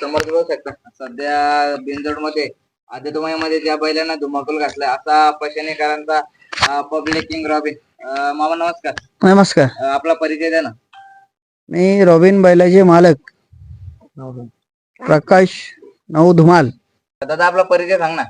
समोर बघू शकता. सध्या बिनजोडमध्ये मध्ये ज्या बैलांना धुमाकूल घातलाय असा पशनेकरांचा पब्लिक किंग रॉबिन मामा नमस्कार. नमस्कार. आपला परिचय द्या ना. मी रॉबिन बैलाचे मालक. प्रकाश नऊ धुमाल दादा आपला परिचय सांग ना.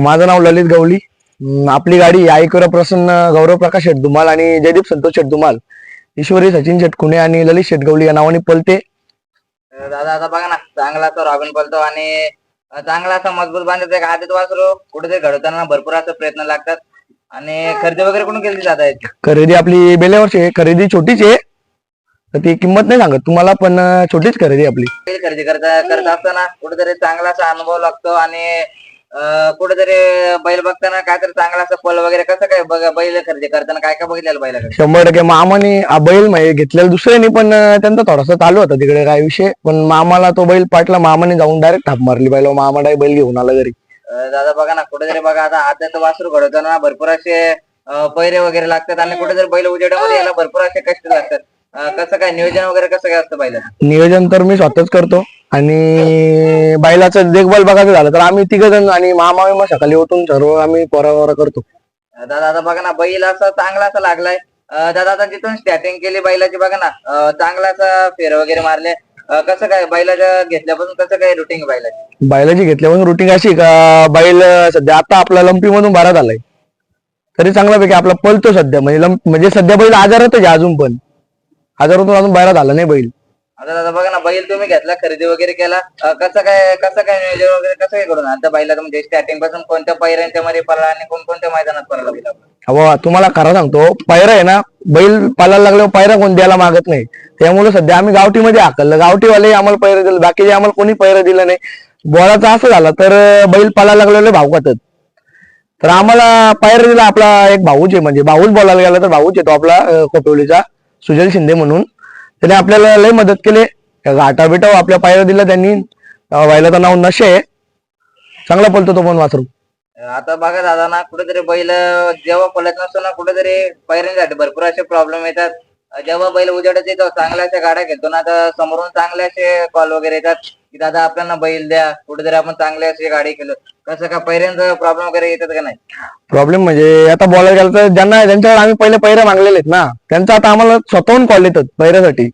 माझं नाव ललित गवळी. अं, आपली गाडी आईकर प्रसन्न गौरव प्रकाश शेट धुमाल आणि जयदीप संतोष शेट धुमाल ईश्वरी सचिन शेट खुणे आणि ललित शेट गवळी या नावाने पलते. दादा आता बघा ना चांगला असा रॉबिन पळतो आणि चांगला असा मजबूत बांधत एक आदित वासरू. कुठेतरी घडवताना भरपूर असं प्रयत्न लागतात. आणि खरेदी वगैरे कोण केली जात आहेत खरेदी आपली बेल्यावरची आहे. खरेदी छोटीच आहे. तर ती किंमत नाही सांगत. तुम्हाला पण छोटीच खरेदी आपली. खरेदी करता करत असताना कुठेतरी चांगला असा अनुभव लागतो आणि कुठेतरी बैल बघताना काहीतरी चांगला असं पल वगैरे कसं काय बघा बैल खरेदी करताना काय काय बघितलेलं बैलाकडे? शंभर टक्के मामाने हा बैल म्हणजे घेतलेला दुसऱ्याने पण त्यांचा थोडासा चालू होता तिकडे काय विषय पण मामाला तो बैल पाटला मामाने जाऊन डायरेक्ट थाप मारली बैल मामा डायरेक्ट बैल घेऊन आला घरी. अं, दादा बघा ना कुठेतरी बघा आता आद्याच वासरू घडवताना भरपूर असे अं, पैरे वगैरे लागतात आणि कुठेतरी बैल उजेडामध्ये यायला भरपूर असे कष्ट लागतात. अं, कसं काय नियोजन वगैरे कसं काय असतं बैलाचं? नियोजन तर मी स्वतःच करतो. आणि बैलाचं देखभाल बघायचं झालं तर आम्ही तिघ जण आणि मामा मग सकाळी उठून सर्व आम्ही पोरावरा करतो. दादा आता बघा ना बैल असा चांगला असा लागलाय. अं, दादा आता जिथून स्टार्टिंग केली बैलाची बघा ना अं, चांगला असा फेर वगैरे मारले. अं, कसं काय बैलाच्या घेतल्यापासून कसं काय रुटीन बैलाची? बैलाची घेतल्यापासून रुटीन अशी का बैल सध्या आता आपला लंपी मधून बारा झालाय. तरी चांगल्यापैकी आपला पलतो सध्या. म्हणजे लंप म्हणजे सध्या बैल आजारातच आहे अजून पण. आजारातून अजून बाहेर झाला नाही बैल. आता दादा बघा ना बैल तुम्ही घेतला खरेदी वगैरे केला. अं, कसं काय कसं काय नियोजन वगैरे कसं काय करून आता बैलाचं? म्हणजे स्टार्टिंगपासून कोणत्या पैऱ्यांच्या मध्ये पडला आणि कोणकोणत्या मैदानात पडला बैल आपला? अहो तुम्हाला खरं सांगतो पायरा आहे ना बैल पालायला लागल्यावर पायरा कोण द्यायला मागत नाही. त्यामुळे सध्या आम्ही गावठीमध्ये हाकललं. गावठीवाले आम्हाला पैरा दिलं बाकीचे आम्हाला कोणी पैरा दिलं नाही. बोळाचा असं झाला तर अं, बैल पालायला लागलेले भाऊ खातात तर आम्हाला पायरा दिला आपला एक भाऊच आहे म्हणजे भाऊच बोलायला गेला तर भाऊच येतो आपला अं, कोपिवलीचा सुजल शिंदे म्हणून. त्याने आपल्याला लय मदत केली. घाटा बिटा आपल्या पायाला दिला त्यांनी. व्हायला तर नाव नशे चांगला पलतो तो पण वासरू. आता बघा दादा ना कुठेतरी बैल जेव्हा पळत नसतो ना कुठेतरी पैऱ्यांसाठी भरपूर असे प्रॉब्लेम येतात. जेव्हा बैल उजाडत येतो चांगल्या अशा गाड्या घेतो ना तर समोरून चांगले असे कॉल वगैरे येतात. की दादा आपल्याला बैल द्या कुठेतरी आपण चांगली अशी गाडी केलो कसं का पैऱ्यांचा प्रॉब्लेम वगैरे येतात का नाही? प्रॉब्लेम म्हणजे आता बोलायला गेलं तर ज्यांना ज्यांच्यावर आम्ही पहिले पैरे मागलेले आहेत ना. त्यांचा आता आम्हाला स्वतःहून कॉल येतात पैऱ्यासाठी.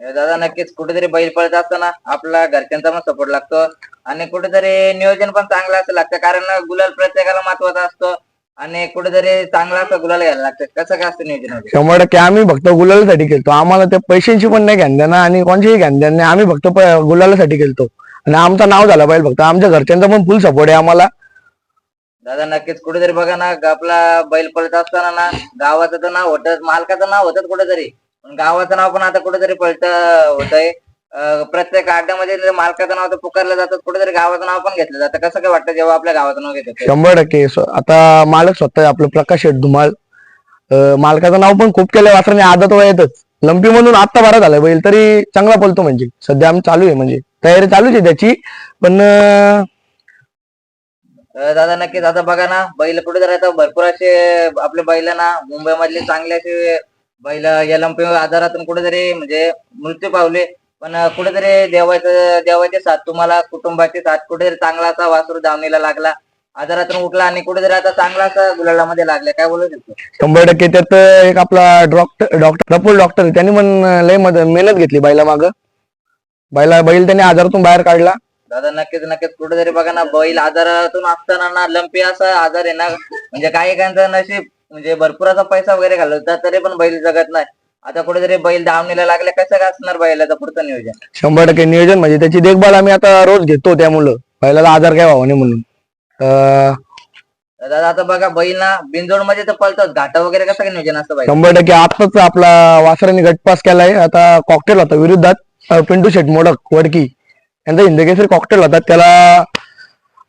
दादा नक्कीच कुठेतरी बैल पळत असताना आपला घरच्यांचा पण सपोर्ट लागतो. आणि कुठेतरी नियोजन पण चांगलं असं लागतं. कारण गुलाल प्रत्येकाला महत्त्वाचा असतो. आणि कुठेतरी चांगला असं गुलाल घ्यायला लागतं कसं काय असतं नियोजन वगैरे? शंभर टक्के आम्ही फक्त गुलालासाठी खेळतो. आम्हाला त्या पैशांची पण नाही घ्यान देणार आणि कोणचीही घ्यान देणार नाही. आम्ही फक्त प- गुलालासाठी खेळतो. आणि आमचं नाव झालं पाहिजे फक्त. आमच्या घरच्यांचा पण फुल सपोर्ट आहे आम्हाला. दादा नक्कीच कुठेतरी बघा ना आपला बैल पळत असताना ना गावाचं तर नाव होतं मालकाचं नाव होतं कुठेतरी. पण गावाचं नाव पण आता कुठेतरी पळत होतंय. अं, प्रत्येक अड्ड्यामध्ये जे मालकाचं नाव तर पुकारलं जातं कुठेतरी गावाचं नाव पण घेतलं जातं. कसं काय वाटतं जेव्हा आपल्या गावाचं नाव घेतात शंभर टक्के. आता मालक स्वतः आपलं प्रकाश शेठ धुमाळ. मालकाचं नाव पण खूप केलं वासराने आदत वयातच. लंपी म्हणून आत्ता बारा झालाय बैल तरी चांगला पळतो म्हणजे. सध्या आम्ही चालू आहे म्हणजे तयारी चालूच आहे त्याची. पण दादा नक्कीच. आता बघा ना बैल कुठेतरी आता भरपूर असे आपले बैल ना मुंबई मधले चांगले असे बैल यलंपी आजारातून कुठेतरी म्हणजे मृत्यू पावले. पण कुठेतरी देवाचं देवाचे साथ तुम्हाला कुटुंबाची साथ कुठेतरी चांगला असा वासरू दावणीला लागला. आजारातून उठला आणि कुठेतरी आता चांगला असा गुलालामध्ये लागला. काय बोलू शकतो? शंभर टक्के त्यात एक आपला डॉक्टर डॉक्टर प्रफुल डॉक्टर त्यांनी पण लय मदत मेहनत घेतली बैला माग बैला बैल त्यांनी आजारातून बाहेर काढला. दादा नक्कीच नक्कीच. कुठेतरी बघा ना बैल आजारातून असताना ना लंपी असा आजार आहे ना म्हणजे काही काहींचं नशीब म्हणजे भरपूर असा पैसा वगैरे घालवतात तरी पण बैल जगत नाही. आता कुठेतरी बैल दावणीला लागले कसं काय असणार बैलाचं पुढचं नियोजन? शंभर टक्के नियोजन म्हणजे त्याची देखभाल आम्ही आता रोज घेतो त्यामुळं बैलाला आजार काय व्हावा नाही म्हणून. अं, दादा आता बघा बैल ना बिंजोडमध्ये तर पळतात घाटा वगैरे कसं काय नियोजन असतं बैल शंभर टक्के आताच आपला वासराने गटपास केलाय. आता कॉकटेल होता विरुद्धात अं, पिंटू शेट मोडक वडकी. यांचा हिंदकेसरी कॉकटेल होता. त्याला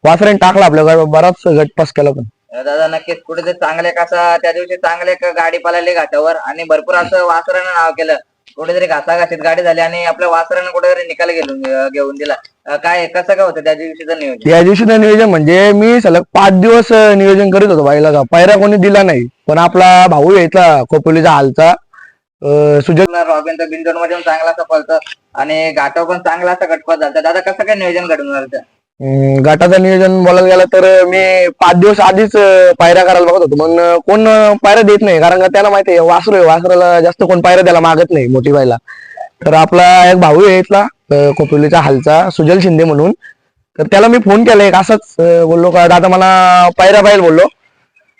वासराने टाकला आपल्या बराच गटपास केला पण. दादा नक्कीच. कुठेतरी चांगले कसा त्या दिवशी चांगले गाडी पळाली घाटावर आणि भरपूर असं वासरानं नाव केलं. कुठेतरी घासाघासीत गाडी झाली आणि आपल्या वासरानं कुठेतरी निकाल घेऊन घेऊन दिला. काय कसं काय होतं त्या दिवशीचं नियोजन? या दिवशीचं नियोजन म्हणजे मी सलग पाच दिवस नियोजन करीत होतो बाईला पायरा कोणी दिला नाही. पण आपला भाऊ यायचा खोपोलीचा हालचा. रॉबिन तर बिंदोडमध्ये चांगला पळतं आणि घाटाव पण चांगला असा गटपात झाला दादा कसं काय नियोजन घडून गटाचं नियोजन बोलायला गेलं तर मी पाच दिवस आधीच पायऱ्या करायला बघत होतो. पण कोण पायऱ्या देत नाही कारण का त्याला माहिती आहे वासरू आहे. वासराला जास्त कोण पायऱ्या द्यायला मागत नाही मोठी व्हायला तर आपला एक भाऊ आहे इथला अं, कोपिवलीचा हालचा सुजल शिंदे म्हणून. तर त्याला मी फोन केला एक असंच बोललो का दादा मला पायऱ्या पाहिजे बोललो.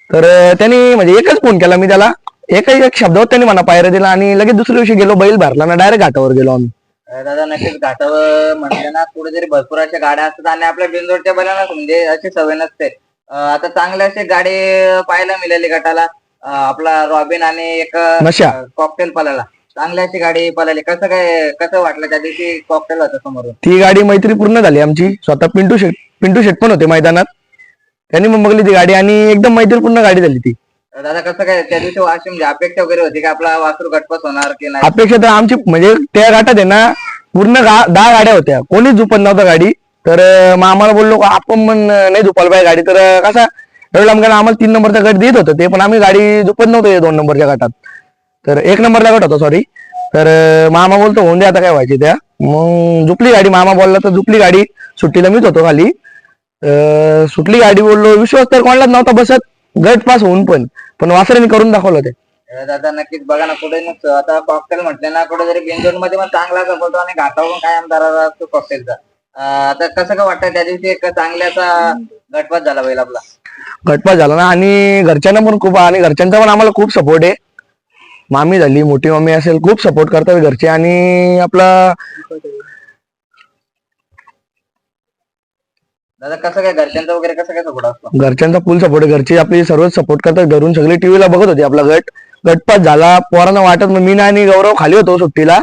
तर त्यांनी म्हणजे एकच फोन केला मी त्याला. एकही एक शब्दावर त्यांनी मला पायऱ्या दिला आणि लगेच दुसऱ्या दिवशी गेलो बैल भरला ना डायरेक्ट घाटावर गेलो आम्ही. दादा नक्कीच घाटावर म्हटलं ना कुठेतरी भरपूर अशा गाड्या असतात आणि आपल्या बिंदोडच्या बैलांना म्हणजे अशी सवय नसते. आता चांगले असे गाडी पाहायला मिळाली गटाला. आपला रॉबिन आणि एक नशा. कॉकटेल पळाला चांगली अशी गाडी पळाली कसं काय कसं वाटलं त्या दिवशी कॉकटेल होतं समोरून? ती गाडी मैत्री पूर्ण झाली आमची. स्वतः पिंटू शेट पिंटू शेट पण होते मैदानात. त्यांनी मग बघली ती गाडी आणि एकदम मैत्रीपूर्ण गाडी झाली ती. दादा कसं काय त्या दिवशी वाशिम म्हणजे अपेक्षा वगैरे होती की आपला वासरू गटपास होणार की नाही? अपेक्षा तर आमची म्हणजे त्या गाठात आहे ना पूर्ण गा- दहा गाड्या होत्या. कोणीच झुपत नव्हतं गाडी. तर अं, मग आम्हाला बोललो आपण पण नाही झुपायला पाहिजे गाडी. तर अं, कसा एवढं लांब आम्हाला तीन नंबरचा गट देत होतं. ते पण आम्ही गाडी झुपत नव्हतो या दोन नंबरच्या गटात. तर एक नंबरला गट होता सॉरी तर अं, मामा बोलतो होऊन दे आता काय व्हायची त्या. मग झुपली गाडी. मामा बोलला तर झुपली गाडी. सुट्टीला मीच होतो खाली. अं, सुटली गाडी बोललो. विश्वास तर कोणालाच नव्हता बसत. गट पास होऊन पण. पण वासरांनी करून दाखवलं ते. दादा नक्कीच बघा ना कुठे नुसतं आता कॉकटेल म्हटलं ना कुठेतरी बिंदोडमध्ये पण चांगला होतो आणि घाटावर पण कायम दरारा असतो कॉकटेलचा आता कसं काय वाटतं त्या दिवशी एक चांगल्याचा गटपात झाला बैल आपला. गटपास झाला ना आणि घरच्यांना पण खूप आणि घरच्यांचा पण आम्हाला खूप सपोर्ट आहे. मामी झाली मोठी मम्मी असेल खूप सपोर्ट करतात घरचे. आणि आपला दादा कसं काय घरच्यांचा वगैरे कसं काय सपोर्ट असतो? घरच्यांचा फुल सपोर्ट घरचे आपली सर्वच सपोर्ट करतात. घरून सगळी टीव्हीला बघत होती. आपला गट गटपास झाला. पोरांना वाटत मग मी आणि गौरव खाली होतो सुट्टीला.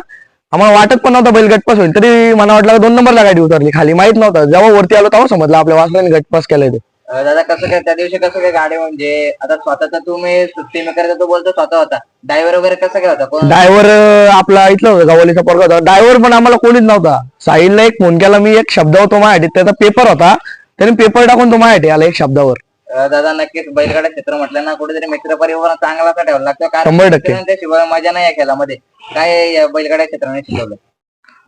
आम्हाला वाटत पण नव्हता बैल गटपास होईल. तरी मला वाटलं दोन नंबरला गाडी उतरली खाली. माहीत नव्हतं. जेव्हा वरती आलो तेव्हा समजलं आपल्या वासराने गटपास केलाय ते. दादा कसं काय त्या दिवशी कसं काय गाडी म्हणजे आता स्वतःचा तुम्ही सुट्टी मेकर तो बोलतो स्वतः होता. ड्रायव्हर वगैरे कसं काय होता? कोण ड्रायव्हर आपला इथला होता गावलीचा पोरगा होता. ड्रायव्हर पण आम्हाला कोणीच नव्हता. साहिलला एक फोन केला मी एक शब्द होतो माझ्यासाठी. त्याचा पेपर होता. त्याने पेपर टाकून तो माझ्यासाठी आला एक शब्दावर. अं, दादा नक्कीच बैलगाडा क्षेत्र म्हटलं ना कुठेतरी मित्र परिवार चांगला असा ठेवला. लागतो कारण शंभर टक्के. शिवाय मजा नाही या खेळामध्ये. काय या बैलगाड्या क्षेत्राने शिकवलं?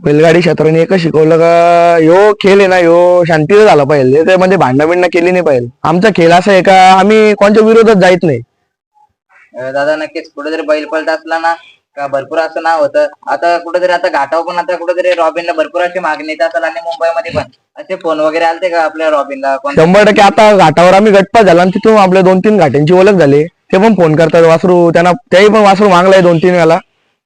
बैलगाडी क्षेत्राने एकच शिकवलं का ह्यो खेळ आहे ना ह्यो शांतीचा झाला पाहिजे. त्यामध्ये भांडण बिंडणं केली नाही पाहिजे. आमचा खेळ असा आहे का आम्ही कोणत्या विरोधात जायत नाही. अं, दादा नक्कीच कुठेतरी बैल पलट असला ना का भरपूर असं नाव होतं. आता कुठेतरी आता घाटाव पण आता कुठेतरी रॉबिनला भरपूर अशी मागणी येत असेल आणि मुंबईमध्ये पण. असे फोन वगैरे आलते का आपल्या रॉबिनला? कोण शंभर टक्के आता घाटावर आम्ही गटपास झाला आणि तिथून आपल्या दोन तीन घाटांची ओळख झाली. ते पण फोन करतात वासरू त्यांना त्याही पण वासरू मागलाय दोन तीन वेळा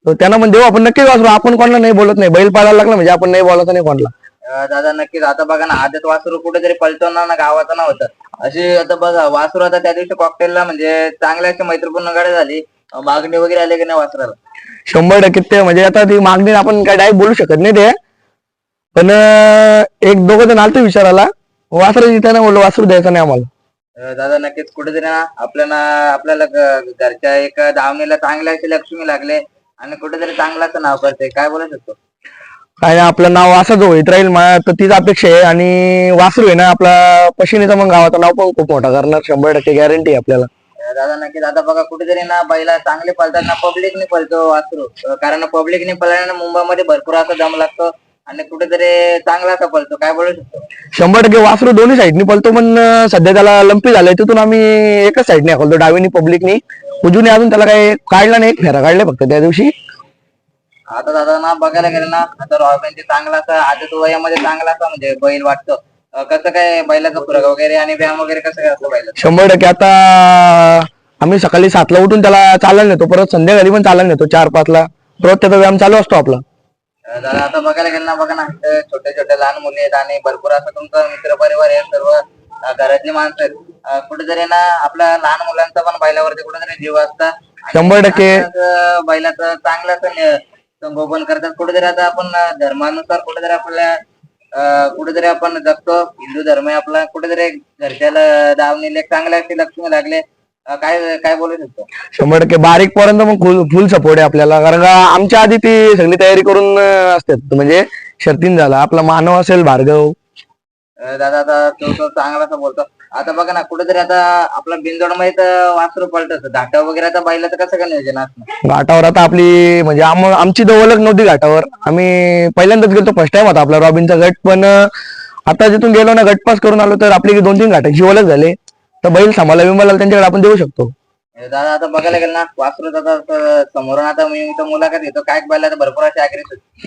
त्यांना पण देऊ आपण नक्की वासरू. आपण कोणाला नाही बोलत नाही. बैल पाळायला लागला म्हणजे आपण नाही बोलायचं नाही कोणाला. अं, दादा नक्कीच. आता बघा ना आदत वासरू कुठेतरी पलतो ना ना गावाचं नाव होतं. अशी आता बघा वासरू आता त्या दिवशी कॉकटेलला म्हणजे चांगल्या अशी मैत्रीपूर्ण गाडी झाली. अं, मागणी वगैरे आली की नाही वासराला? शंभर टक्के ते म्हणजे आता ती मागणी आपण काय डायरेक्ट बोलू शकत नाही ते. पण अं, एक दोघं जण आलते विचारायला. वासरू त्यांना बोललो वासरू द्यायचं नाही आम्हाला. अं, दादा नक्कीच. कुठेतरी ना आपल्याला आपल्याला ग- घरच्या एक दावणीला चांगले असे लक्ष्मी लागले. आणि कुठेतरी चांगलं असं नाव करते काय बोलू शकतो काय नाही, आपलं नाव असंच होईत राहील मा- तर तीच अपेक्षा आहे. आणि वासरू आहे ना आपला पशिनीचं मग गावाचं नाव पण खूप मोठा करणार. शंभर टक्के गॅरंटी आहे आपल्याला. अं, दादा नक्कीच. आता बघा कुठेतरी ना बैला चांगले पळतात ना पब्लिकने पळतो वासरू अं, कारण पब्लिकने पळल्याने मुंबईमध्ये भरपूर असा दम लागतो. आणि कुठेतरी चांगला असा पळतो काय बोलू शकतो. शंभर टक्के वासरू दोन्ही साईडनी पळतो पण अं, सध्या त्याला लंपी झालंय तिथून आम्ही एकच साईडने हाकलतो डावीनी पब्लिकनी. उजूने अजून त्याला काही काढला नाही एक फेरा काढला फक्त त्या दिवशी. आता दादा ना बघायला गेलं ना आता रॉबिनचे चांगला असं आदत वयामध्ये चांगला असं म्हणजे बैल वाटतो. अं, कसं काय बैलाचं फरक वगैरे आणि व्यायाम वगैरे कसं काय असतं बैलाचं? शंभर टक्के आता आम्ही सकाळी सातला उठून त्याला चालायला नेतो परत संध्याकाळी पण चालायला नेतो चार पाचला. रोज त्याचा व्यायाम चालू असतो आपला. दादा आता बघायला गेलं ना बघा ना छोटे छोटे लहान मुली आहेत आणि भरपूर असं तुमचा मित्र परिवार आहे सर्व घरातली माणसं आहेत. कुठेतरी ना आपल्या लहान मुलांचा पण बैलावरती कुठेतरी जीव असता. आणि शंभर टक्के. बैलाचं चांगलं संगोपन करतात. कुठेतरी आता आपण धर्मानुसार कुठेतरी आपल्या कुठेतरी आपण जगतो. हिंदू धर्म आहे आपला. कुठेतरी घरच्याला दावणीला चांगले असे लक्ष्मी लागले. काय काय बोलू शकतो शंभर टक्के. बारीक पर्यंत मग फुल फुल सपोर्ट आहे आपल्याला. कारण का आमच्या आधी ती सगळी तयारी करून असतात. म्हणजे शर्तीन झाला. आपला मानव असेल भार्गव. दादा आता तो तो चांगलाच बोलतो. आता बघा ना कुठेतरी आता आपला बिंदोडमध्ये तर वासरू पलटत घाटा वगैरे आता बैलाचं कसं काय नियोजन असणार घाटावर आता आपली म्हणजे आम- आमची दवलक नव्हती घाटावर. आम्ही पहिल्यांदाच गेलो फर्स्ट टाइम होता आपला रॉबिनचा गट. पण आता जिथून गेलो ना गट पास करून आलो तर आपली दोन तीन घाटांची ओळख झाले. तर बैल सांभाळा विमाला त्यांच्याकडे आपण देऊ शकतो. दादा आता बघायला गेलं ना वासरू आता समोरून आता मी इथं मुलाखत घेतो. काय बैलाचं भरपूर असे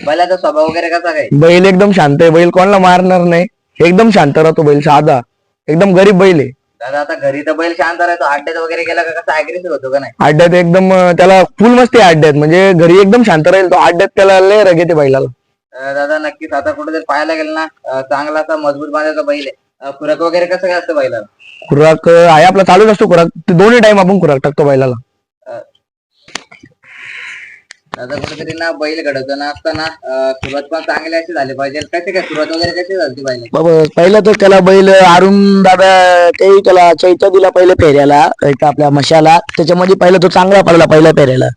बैलाचा स्वभाव वगैरे कसा काय? बैल एकदम शांत आहे. बैल कोणाला मारणार नाही. एकदम शांत राहतो बैल साधा. एकदम गरीब बैल आहे. दादा आता घरी तर बैल शांत राहतो. अड्ड्यात वगैरे गेला का कसा अग्रेसिव्ह होतो का नाही? अड्ड्यात एकदम अं, त्याला फुल मस्ती आहे अड्ड्यात. म्हणजे घरी एकदम शांत राहील तो अड्ड्यात त्याला लय रग येते बैलाला. अं, दादा नक्कीच. आता कुठेतरी पाहायला गेलं ना अं, चांगला असा मजबूत बांधायचा बैल आहे. खुराक वगैरे कसं काय असतं बैलाला? खुराक आहे आपला चालूच असतो खुराक. ते दोन्ही टाइम आपण खुराक टाकतो बैलाला. दादा कुठेतरी ना बैल घडवताना असताना अं, सुरुवात पण चांगली अशी झाली पाहिजे. कशी काय सुरुवात वगैरे कशी झाली बैल बाबा पहिलं तर त्याला बैल अरुण दादा ते त्याला चैत्य दिला पहिले फेऱ्याला आपल्या मशाला. त्याच्यामध्ये पहिला तो चांगला पडला पहिल्या फेऱ्याला.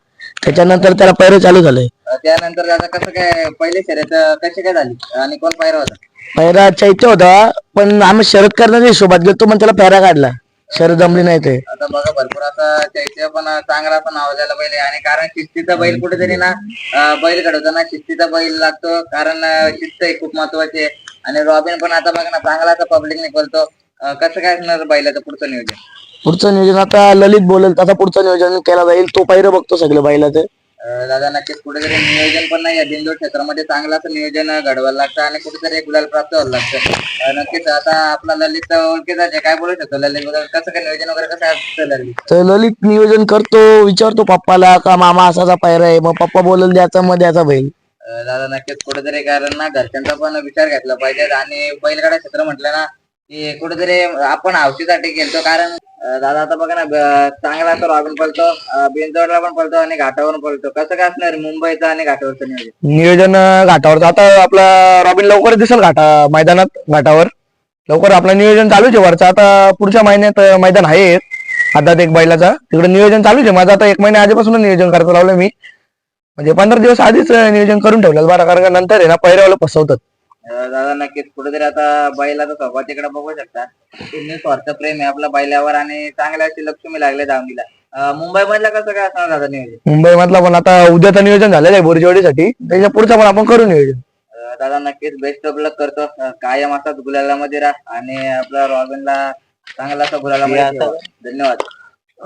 त्याच्यानंतर त्याला पैरे चालू झाले. त्यानंतर दादा कसं काय पहिली शर्यत कशी काय झाली? आणि कोण पायरा होता? पैरा चैत्य होता पण आम्ही शरद करण्याच्या हिशोबात गेलो पण त्याला फेरा काढला. शरद जमली नाही ते. आता बघा भरपूर आता चैत्य पण चांगला पण नावाजलेला बैल आहे आणि कारण शिस्तीचा बैल कुठेतरी ना अं, बैल घडवताना शिस्तीचा बैल लागतो. कारण अं, शिस्त ही खूप महत्वाची आहे. आणि रॉबिन पण आता बघा ना चांगला असा पब्लिक अं, कसं काय असणार बैलाचं पुढचं नियोजन? पुढचं नियोजन आता ललित बोलेल तसा पुढचं नियोजन केला जाईल. तो पैर बघतो सगळं बैलाचं. दादा नक्कीच कुठेतरी नियोजन पण नाही बिंदू क्षेत्रामध्ये चांगलं असं नियोजन घडवायला लागतं आणि कुठेतरी एक गुलाल प्राप्त व्हायला लागतं. नक्कीच आता आपला ललित ओळखीचा आहे. काय बोलू शकतो? ललित बद्दल कसं काय नियोजन वगैरे कसं असतं ललित? तर ललित नियोजन करतो विचारतो पप्पाला का मामा असाचा पैरा आहे? मग पप्पा बोलेल द्याचा मग द्याचा बैल. दादा नक्कीच कुठेतरी कारण ना घरच्यांचा पण विचार घेतला पाहिजे. आणि बैलगाडा क्षेत्र म्हटलं ना की कुठेतरी आपण हौशीसाठी गेलतो. कारण दादा आता बघा ना चांगला तर रॉबिन पळतो बिंजवडला पण पळतो आणि घाटावरून पळतो. कसं काय असणार मुंबईचं आणि घाटावरचं नियोजन? नियोजन अं, आता आपला रॉबिन लवकर दिसेल घाटा मैदानात घाटावर. लवकर आपलं नियोजन चालूच आहे वरचं. आता पुढच्या महिन्यात मैदान आहे आता एक बैलाचा. तिकडे नियोजन चालूच आहे. माझं आता एक महिन्या आधीपासून नियोजन करायचं लावलं मी. म्हणजे पंधरा दिवस आधीच नियोजन करून ठेवलं बरं कारण नंतर आहे ना पहिल्यावाला फसवतात. दादा नक्कीच कुठेतरी आता बैलाचा स्वभाव तिकडे बघू शकता. तुम्ही स्वार्थ प्रेम आहे आपल्या बैलावर आणि चांगल्या अशी लक्ष्मी लागले दावणीला मुंबई मधला कसं काय असणार दादा नियोजन? मुंबई मधला पण आता उद्याचं नियोजन झालेलं आहे बोरीजवाडीसाठी त्याच्या पुढचं पण आपण करू नियोजन. अं, दादा नक्कीच बेस्ट ऑफ लक करतो. अं, कायम असाच गुलालामध्ये राहा आणि आपला रॉबिनला चांगला असा गुलालामध्ये ठेवा. धन्यवाद.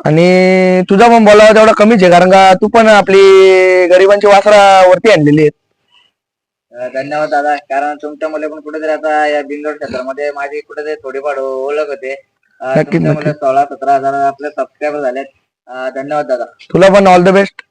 आणि तुझा पण बोलावा तेवढा कमीच आहे कारण का तू पण आपली गरिबांची वासरा वरती आणलेली आहेत अं, धन्यवाद दादा. कारण तुमच्यामुळे पण कुठेतरी आता या बिंदोड क्षेत्रामध्ये माझी कुठेतरी थोडीफार ओळख होते. तुमच्यामुळे सोळा सतरा हजार आपले सबस्क्रायबर झालेत. धन्यवाद दादा. तुला पण ऑल द बेस्ट